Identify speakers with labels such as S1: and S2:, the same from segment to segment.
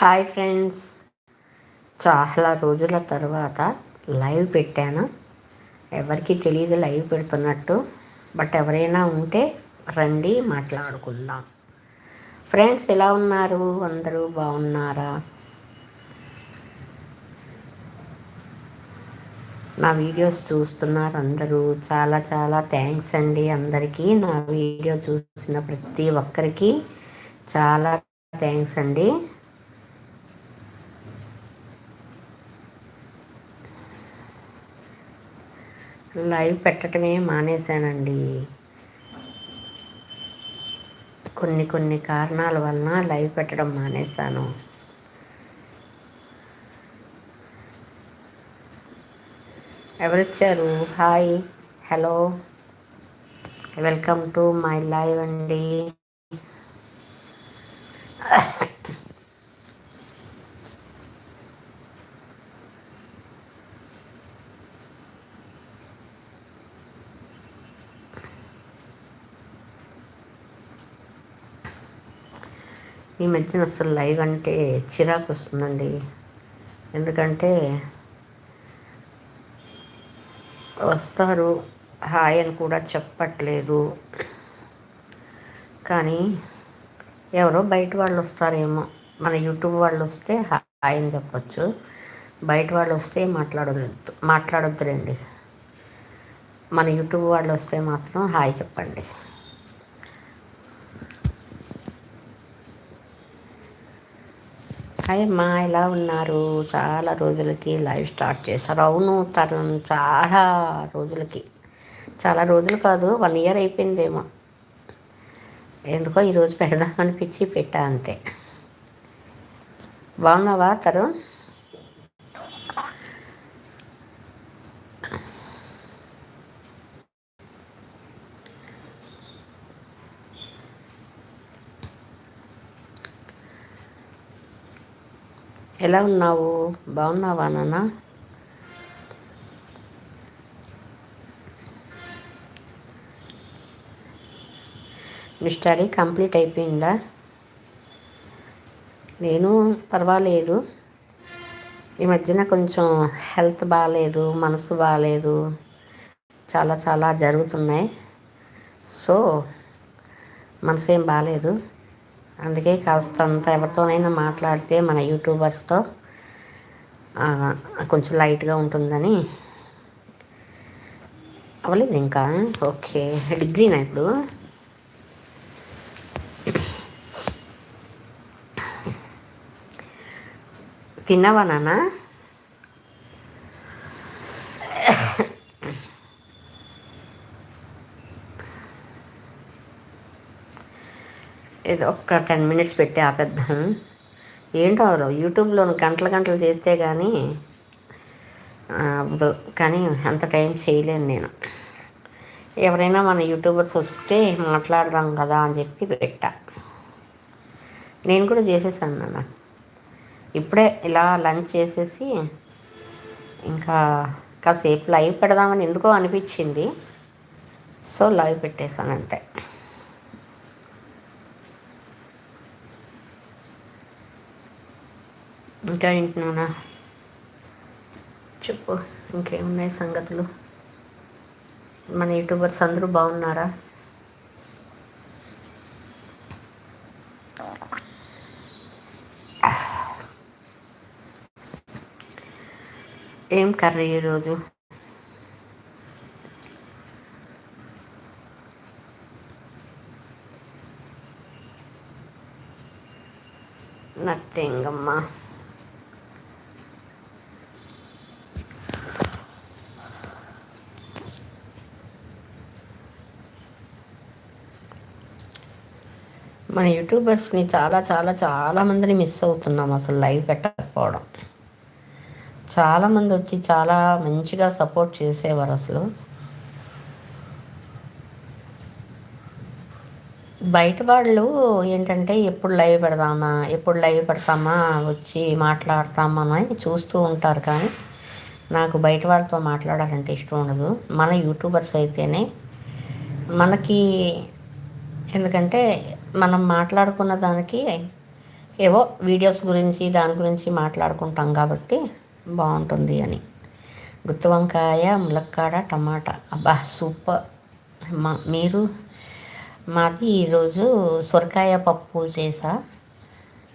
S1: Hi friends. చాలా రోజుల తర్వాత లైవ్ పెట్టాను. ఎవరికి తెలియదు లైవ్ పెడుతున్నట్టు. బట్ ఎవరైనా ఉంటే రండి మాట్లాడుకుందాం. ఫ్రెండ్స్ ఎలా ఉన్నారు? అందరూ బాగున్నారా? నా వీడియోస్ చూస్తున్నారు అందరూ. చాలా చాలా థ్యాంక్స్ అండి అందరికీ. నా వీడియో చూసిన ప్రతి ఒక్కరికి చాలా థ్యాంక్స్ అండి. లైవ్ పెట్టడమే మానేశానండి. కొన్ని కొన్ని కారణాల వలన లైవ్ పెట్టడం మానేశాను. ఎవరొచ్చారు? Hi. Hello. Welcome to my live అండి. ఈ మధ్యన అసలు లైవ్ అంటే చిరాకు వస్తుందండి. ఎందుకంటే వస్తారు. హాయ్ అని కూడా చెప్పట్లేదు. కానీ ఎవరో బయట వాళ్ళు వస్తారేమో. మన యూట్యూబ్ వాళ్ళు వస్తే హాయ్ అని చెప్పచ్చు. బయట వాళ్ళు వస్తే మాట్లాడొద్దు మాట్లాడొద్దులేండి. మన యూట్యూబ్ వాళ్ళు వస్తే మాత్రం హాయ్ చెప్పండి. హాయ్ అమ్మా ఎలా ఉన్నారు? చాలా రోజులకి లైవ్ స్టార్ట్ చేశారు అవును తరుణ్ చాలా రోజులకి. చాలా రోజులు కాదు వన్ ఇయర్ అయిపోయిందేమో. ఎందుకో ఈరోజు పెడదామనిపించి పెట్టా అంతే. బాగున్నావా తరుణ్? ఎలా ఉన్నావు? బాగున్నావా నాన్న? మీ స్టడీ కంప్లీట్ అయిపోయిందా? నేను పర్వాలేదు. ఈ మధ్యన కొంచెం హెల్త్ బాగాలేదు మనసు బాగాలేదు చాలా చాలా జరుగుతున్నాయి. సో మనసు ఏం బాగాలేదు అందుకే కాస్తంత ఎవరితోనైనా మాట్లాడితే మన యూట్యూబర్స్తో కొంచెం లైట్గా ఉంటుందని అవ్వలేదు ఇంకా. ఓకే. డిగ్రీనా ఇప్పుడు? తిన్నావా నాన్న? ఏదో ఒక్క టెన్ మినిట్స్ పెట్టి ఆపేద్దాం. ఏంటో యూట్యూబ్లో గంటల గంటలు చేస్తే కానీ అవ్వదు కానీ అంత టైం చేయలేను నేను. ఎవరైనా మన యూట్యూబర్స్ వస్తే మాట్లాడదాం కదా అని చెప్పి పెట్టా. నేను కూడా చేసేసాను నాన్న. ఇప్పుడే ఇలా లంచ్ చేసేసి ఇంకా కాసేపు లైవ్ పెడదామని ఎందుకో అనిపించింది. సో లైవ్ పెట్టేశాను అంతే. ఇంకా వింటున్నానా చెప్పు ఇంకేమున్నాయి సంగతులు? మన యూట్యూబర్స్ అందరూ బాగున్నారా? ఏం కర్రీ ఈరోజు? నథింగ్ అమ్మా మన యూట్యూబర్స్ని చాలా చాలా చాలా మందిని మిస్ అవుతున్నాం అసలు లైవ్ పెట్టకపోవడం. చాలామంది వచ్చి చాలా మంచిగా సపోర్ట్ చేసేవారు అసలు. బయట వాళ్ళు ఏంటంటే ఎప్పుడు లైవ్ పెడదామా ఎప్పుడు లైవ్ పెడతామా వచ్చి మాట్లాడతామా అని చూస్తూ ఉంటారు కానీ నాకు బయట వాళ్ళతో మాట్లాడాలంటే ఇష్టం ఉండదు. మన యూట్యూబర్స్ అయితేనే మనకి ఎందుకంటే మనం మాట్లాడుకున్న దానికి ఏవో వీడియోస్ గురించి దాని గురించి మాట్లాడుకుంటాం కాబట్టి బాగుంటుంది అని. గుత్తి వంకాయ ములక్కాడ టమాటా. అబ్బా సూపర్. మా మీరు మాది ఈరోజు సొరకాయ పప్పు చేసా.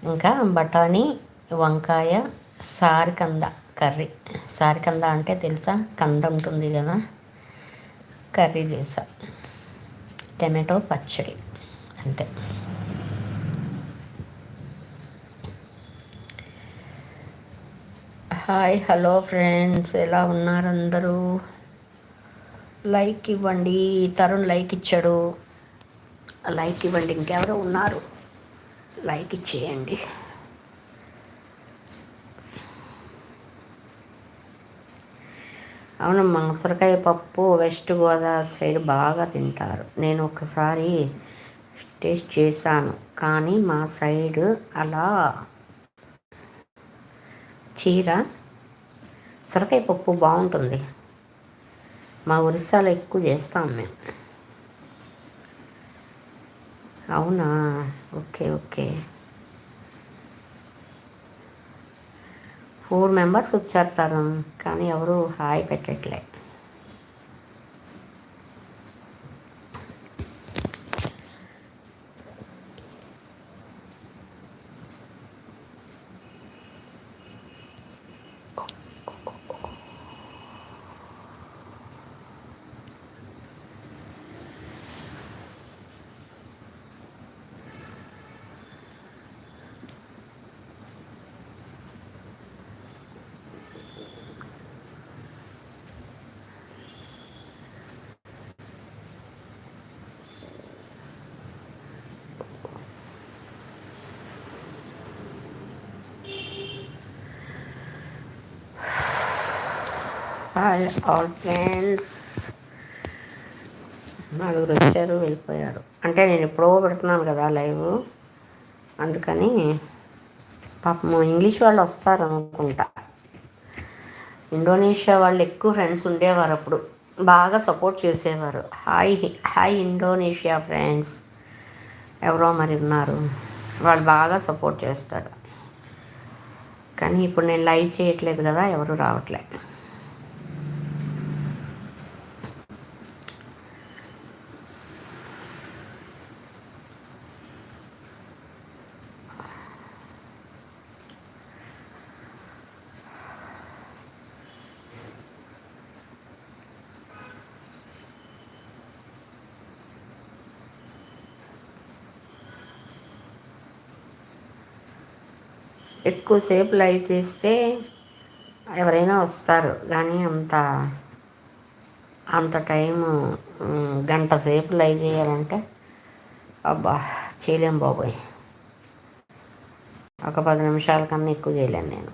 S1: ఇంకా బఠానీ వంకాయ సారికంద కర్రీ. సారికంద అంటే తెలుసా? కంద ఉంటుంది కదా. కర్రీ చేసా. టమాటో పచ్చడి. అంతే. Hi hello friends. ఎలా ఉన్నారు అందరూ? లైక్ ఇవ్వండి. తరుణ్ లైక్ ఇచ్చాడు. లైక్ ఇవ్వండి. ఇంకెవరో ఉన్నారు. లైక్ ఇచ్చేయండి. అవును మంగసరకాయ పప్పు వెస్ట్ గోదావరి సైడ్ బాగా తింటారు. నేను ఒకసారి టేస్ట్ చేశాను. కానీ మా సైడ్ అలా చీర సొరకాయ పప్పు బాగుంటుంది. మా ఒరిస్సాలో ఎక్కువ చేస్తాం మేము. అవునా? Okay okay. ఫోర్ మెంబర్స్ వచ్చారు తరం కానీ ఎవరు హాయ్ పెట్టట్లే. హాయ్ ఆల్ ఫ్రెండ్స్ నలుగురు వచ్చారు వెళ్ళిపోయారు. అంటే నేను ఎప్పుడో పెడుతున్నాను కదా లైవ్. అందుకని పాపం ఇంగ్లీష్ వాళ్ళు వస్తారు అనుకుంటా ఇండోనేషియా వాళ్ళు ఎక్కువ ఫ్రెండ్స్ ఉండేవారు అప్పుడు. బాగా సపోర్ట్ చేసేవారు. హాయ్ హాయ్ ఇండోనేషియా ఫ్రెండ్స్ ఎవరో మరి ఉన్నారు. వాళ్ళు బాగా సపోర్ట్ చేస్తారు. కానీ ఇప్పుడు నేను లైవ్ చేయట్లేదు కదా ఎవరు రావట్లేదు ఎక్కువసేపు లైవ్ చేస్తే ఎవరైనా వస్తారు. కానీ అంత అంత టైము గంట సేపు లైవ్ చేయాలంటే అబ్బా చేయలేం బాబోయ్. ఒక పది నిమిషాల కన్నా ఎక్కువ చేయలేను నేను.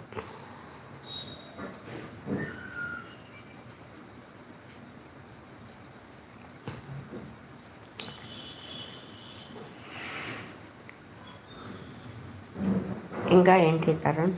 S1: ఇంకా ఏంటి తరుణ్?